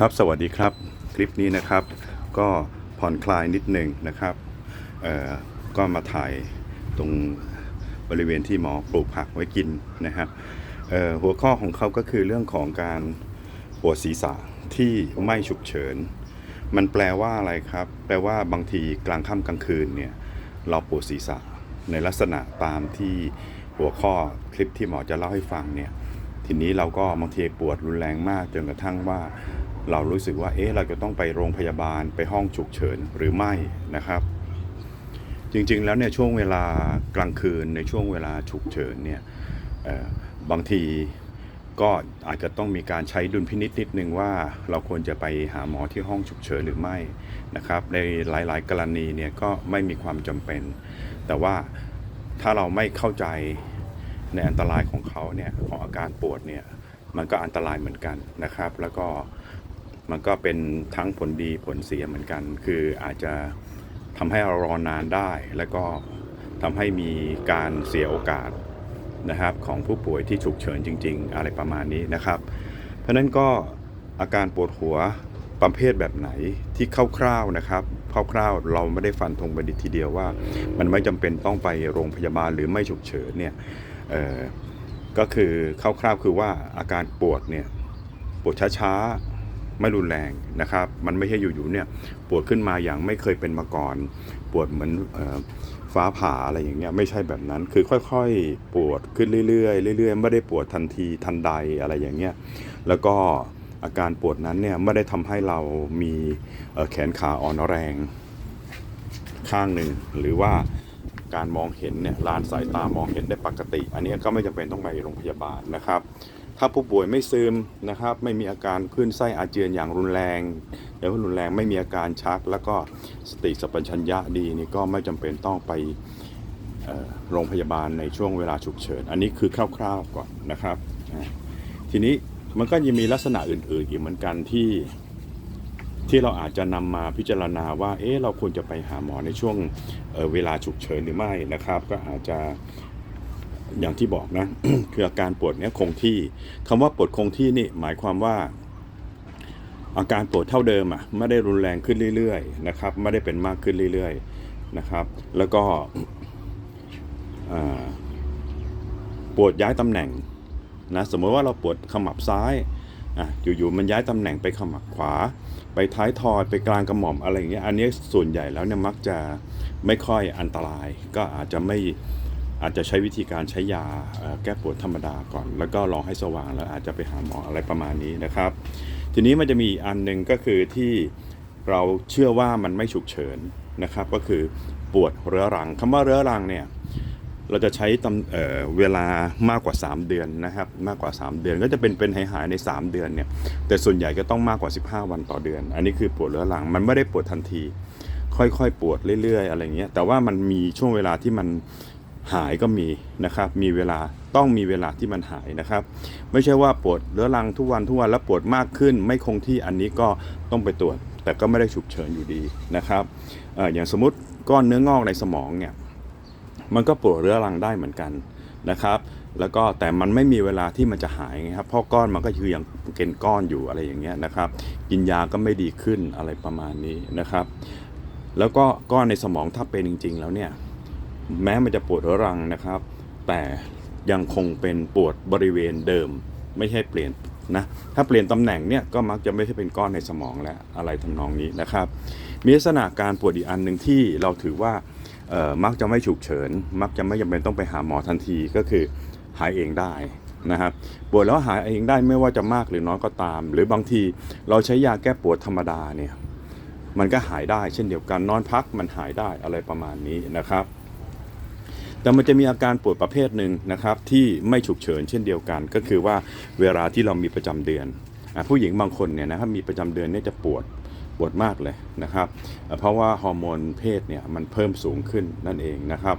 ครับสวัสดีครับคลิปนี้นะครับ ก็ผ่อนคลายนิดหนึ่งนะครับก็มาถ่ายตรงบริเวณที่หมอปลูกผักไว้กินนะครับหัวข้อของเขาก็คือเรื่องของการปวดศีรษะที่ไม่ฉุกเฉิน มันแปลว่าอะไรครับ แปลว่าบางทีกลางค่ำกลางคืนเนี่ยเราปวดศีรษะในลักษณะตามที่หัวข้อคลิปที่หมอจะเล่าให้ฟังเนี่ยทีนี้เราก็บางทีปวดรุนแรงมากจนกระทั่งว่า เรารู้สึกว่าเอ๊ะเราจะต้องไปโรงพยาบาลไปห้องฉุกเฉินหรือไม่นะครับ จริงๆแล้วเนี่ยช่วงเวลากลางคืนในช่วงเวลาฉุกเฉินเนี่ยบางทีก็อาจจะต้องมีการใช้ดุลพินิจนิดนึงว่าเราควรจะไปหาหมอที่ห้องฉุกเฉินหรือไม่นะครับ ในหลายๆ กรณีเนี่ยก็ไม่มีความจำเป็น แต่ว่าถ้าเราไม่เข้าใจในอันตรายของเขาเนี่ยของอาการปวดเนี่ยมันก็อันตรายเหมือนกันนะครับ แล้วก็ มันก็เป็นทั้งผลดีผลเสียเหมือนกัน คืออาจจะทำให้เรารอนานได้ แล้วก็ทำให้มีการเสียโอกาสนะครับของผู้ป่วยที่ฉุกเฉินจริง ๆ อะไรประมาณนี้นะครับ เพราะฉะนั้นก็อาการปวดหัวประเภทแบบไหนที่คร่าวๆนะครับคร่าวๆเราไม่ได้ฟันธงไปทีเดียวว่า มันไม่จำเป็นต้องไปโรงพยาบาลหรือไม่ฉุกเฉินเนี่ยเอ่อก็คือคร่าวๆคือว่าอาการปวดเนี่ยปวดช้าๆ ไม่รุนแรงนะครับ มันไม่ใช่อยู่ๆเนี่ยปวดขึ้นมาอย่างไม่เคยเป็นมาก่อน ปวดเหมือนออฟ้าผ่าอะไรอย่างเงี้ยไม่ใช่แบบนั้นคือค่อยๆ ปวดขึ้นเรื่อยๆเรื่อยๆ ไม่ได้ปวดทันทีทันใดอะไรอย่างเงี้ยแล้วก็อาการปวดนั้นเนี่ยไม่ได้ทำให้เรามีแขนขาอ่อนแรง ข้างหนึ่งหรือว่าการมองเห็นเนี่ยลานสายตามองเห็นได้ปกติ อันนี้ก็ไม่จำเป็นต้องไปโรงพยาบาลนะครับ ถ้าผู้ป่วยไม่ซึมนะครับ ไม่มีอาการคลื่นไส้อาเจียนอย่างรุนแรงอย่างรุนแรงไม่มีอาการชัก แล้วก็สติสัมปชัญญะดีนี่ก็ไม่จำเป็นต้องไปโรงพยาบาลในช่วงเวลาฉุกเฉิน อันนี้คือคร่าวๆก่อนนะครับ ทีนี้มันก็ยังมีลักษณะอื่นๆอีกเหมือนกันที่ที่เราอาจจะนำมาพิจารณาว่า เอ๊ะ เราควรจะไปหาหมอในช่วงเเวลาฉุกเฉินหรือไม่นะครับ ก็อาจจะ อย่างที่บอกนะ คืออาการปวดเนี้ยคงที่คำว่าปวดคงที่นี่หมายความว่า อาการปวดเท่าเดิมอะไม่ได้รุนแรงขึ้นเรื่อยๆนะครับ ไม่ได้เป็นมากขึ้นเรื่อยๆนะครับ แล้วก็ปวดย้ายตำแหน่งนะสมมติว่าเราปวดขมับซ้ายอะอยู่ๆมันย้ายตำแหน่งไปขมับขวา ไปท้ายทอยไปกลางกระหม่อมอะไรอย่างเงี้ยอันนี้ส่วนใหญ่แล้วเนี่ยมักจะไม่ค่อยอันตราย ก็อาจจะไม่ อาจจะใช้วิธีการใช้ยาแก้ปวดธรรมดาก่อน แล้วก็รอให้สว่างแล้วอาจจะไปหาหมออะไรประมาณนี้นะครับ ทีนี้มันจะมีอันหนึ่งก็คือที่เราเชื่อว่ามันไม่ฉุกเฉินนะครับ ก็คือปวดเรื้อรังคำว่าเรื้อรังเนี่ยเราจะใช้ตำเเวลามากกว่า 3 เดือนนะครับมากกว่า 3 เดือนก็จะเป็นเป็นหายหายใน 3 เดือนเนี่ยแต่ส่วนใหญ่ก็ต้องมากกว่า 15 วันต่อเดือน อันนี้คือปวดเรื้อรังมันไม่ได้ปวดทันที ค่อยๆ ปวดเรื่อยๆ อะไรเงี้ยแต่ว่ามันมีช่วงเวลาที่มัน หายก็มีนะครับ มีเวลาต้องมีเวลาที่มันหายนะครับ ไม่ใช่ว่าปวดเรื้อรังทุกวันทุกวันแล้วปวดมากขึ้น ไม่คงที่อันนี้ก็ต้องไปตรวจ แต่ก็ไม่ได้ฉุกเฉินอยู่ดีนะครับออย่างสมมติก้อนเนื้องอกในสมองเนี่ยมันก็ปวดเรื้อรังได้เหมือนกันนะครับแล้วก็แต่มันไม่มีเวลาที่มันจะหายไงครับเพราะก้อนมันก็คือยังเป็นก้อนอยู่อะไรอย่างเงี้ยนะครับกินยาก็ไม่ดีขึ้นอะไรประมาณนี้นะครับ แล้วก็ก้อนในสมองถ้าเป็นจริง ๆ แล้วเนี่ย แม้มันจะปวดรังนะครับ แต่ยังคงเป็นปวดบริเวณเดิม ไม่ใช่เปลี่ยนนะถ้าเปลี่ยนตำแหน่งเนี่ยก็มักจะไม่ใช่เป็นก้อนในสมองแล้วอะไรทำนองนี้นะครับ มีลักษณะการปวดอีกอันหนึ่งที่เราถือว่ามักจะไม่ฉุกเฉิน มักจะไม่จำเป็นต้องไปหาหมอทันทีก็คือหายเองได้นะครับปวดแล้วหายเองได้ไม่ว่าจะมากหรือน้อยก็ตาม หรือบางทีเราใช้ยาแก้ปวดธรรมดาเนี่ยมันก็หายได้เช่นเดียวกันนอนพักมันหายได้อะไรประมาณนี้นะครับ แต่มันจะมีอาการปวดประเภทหนึ่งนะครับที่ไม่ฉุกเฉินเช่นเดียวกัน ก็คือว่าเวลาที่เรามีประจำเดือนผู้หญิงบางคนเนี่ยนะครับมีประจำเดือนเนี่ยจะปวดปวดมากเลยนะครับ เพราะว่าฮอร์โมนเพศเนี่ยมันเพิ่มสูงขึ้นนั่นเองนะครับ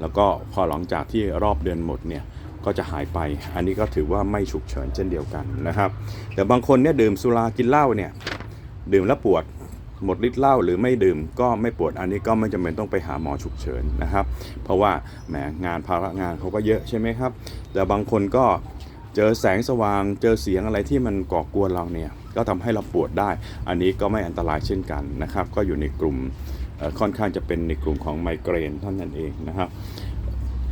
แล้วก็พอหลังจากที่รอบเดือนหมดเนี่ยก็จะหายไป อันนี้ก็ถือว่าไม่ฉุกเฉินเช่นเดียวกันนะครับ แต่บางคนเนี่ยดื่มสุรากินเหล้าเนี่ยดื่มแล้วปวด หมดฤทธิ์เหล้าหรือไม่ดื่มก็ไม่ปวดอันนี้ก็ไม่จำเป็นต้องไปหาหมอฉุกเฉินนะครับ เพราะว่าแหมงานภาระงานเขาก็เยอะใช่ไหมครับ แต่บางคนก็เจอแสงสว่างเจอเสียงอะไรที่มันก่อกวนเราเนี่ยก็ทำให้เราปวดได้ อันนี้ก็ไม่อันตรายเช่นกันนะครับ ก็อยู่ในกลุ่มค่อนข้างจะเป็นในกลุ่มของไมเกรนเท่านั้นเองนะครับ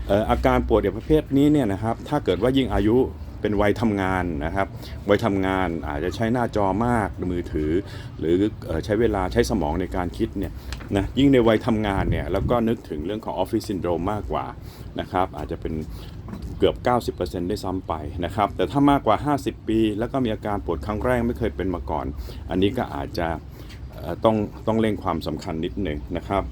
เอ่ออาการปวดอย่างประเภทนี้เนี่ยนะครับถ้าเกิดว่ายิ่งอายุ เป็นวัยทำงานนะครับวัยทำงานอาจจะใช้หน้าจอมากมือถือ หรือใช้เวลาใช้สมองในการคิดเนี่ยนะยิ่งในวัยทำงานเนี่ยแล้วก็นึกถึงเรื่องของออฟฟิศซินโดรมมากกว่านะครับอาจจะเป็นเกือบ 90%ได้ซ้ำไปนะครับแต่ถ้ามากกว่า 50 ปี แล้วก็มีอาการปวดครั้งแรกไม่เคยเป็นมาก่อน อันนี้ก็อาจจะต้องต้องเร่งความสำคัญนิดหนึ่งนะครับ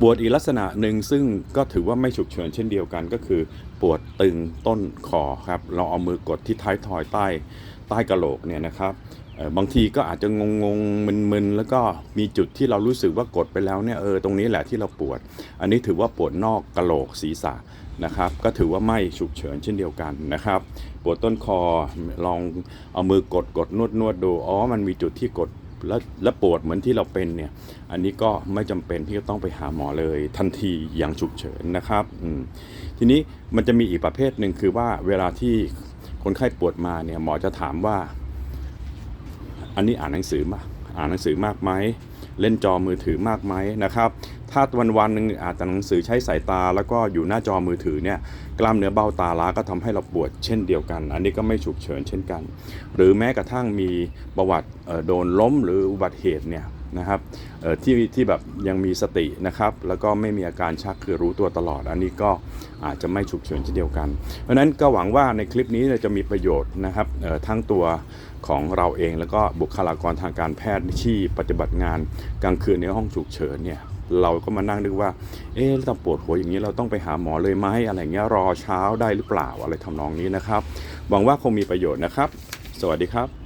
ปวดอีกลักษณะหนึ่งซึ่งก็ถือว่าไม่ฉุกเฉินเช่นเดียวกันก็คือ ปวดตึงต้นคอครับ เราเอามือกดที่ท้ายทอยใต้ใต้กระโหลกเนี่ยนะครับบางทีก็อาจจะงงงมึนๆ แล้วก็มีจุดที่เรารู้สึกว่ากดไปแล้วเนี่ยเออตรงนี้แหละที่เราปวด อันนี้ถือว่าปวดนอกกระโหลกศีรษะนะครับ ก็ถือว่าไม่ฉุกเฉินเช่นเดียวกันนะครับ ปวดต้นคอลองเอามือกดกดนวดนวดดูอ๋อมันมีจุดที่กด แล้วและปวดเหมือนที่เราเป็นเนี่ย อันนี้ก็ไม่จำเป็นที่จะต้องไปหาหมอเลยทันทีอย่างฉุกเฉินนะครับอืมทีนี้มันจะมีอีกประเภทหนึ่งคือว่าเวลาที่คนไข้ปวดมาเนี่ยหมอจะถามว่า อันนี้อ่านหนังสือมาอ่านหนังสือมากไหมเล่นจอมือถือมากไหมนะครับ ถ้าวันวันหนึ่งอ่านแต่หนังสือใช้สายตา แล้วก็อยู่หน้าจอมือถือเนี่ยกล้ามเนื้อเบ้าตาล้าก็ทำให้เราปวดเช่นเดียวกัน อันนี้ก็ไม่ฉุกเฉินเช่นกัน หรือแม้กระทั่งมีประวัติโดนล้มหรืออุบัติเหตุเนี่ยนะครับที่ที่แบบยังมีสตินะครับ แล้วก็ไม่มีอาการชักคือรู้ตัวตลอด อันนี้ก็อาจจะไม่ฉุกเฉินเช่นเดียวกัน เพราะฉะนั้นก็หวังว่าในคลิปนี้จะมีประโยชน์นะครับทั้งตัวของเราเองแล้วก็บุคลากรทางการแพทย์ที่ปฏิบัติงานกลางคืนในห้องฉุกเฉินเนี่ย เราก็มานั่งนึกว่า เอ๊ะเราปวดหัวอย่างนี้เราต้องไปหาหมอเลยไหมอะไรเงี้ยรอเช้าได้หรือเปล่าอะไรทำนองนี้นะครับหวังว่าคงมีประโยชน์นะครับ สวัสดีครับ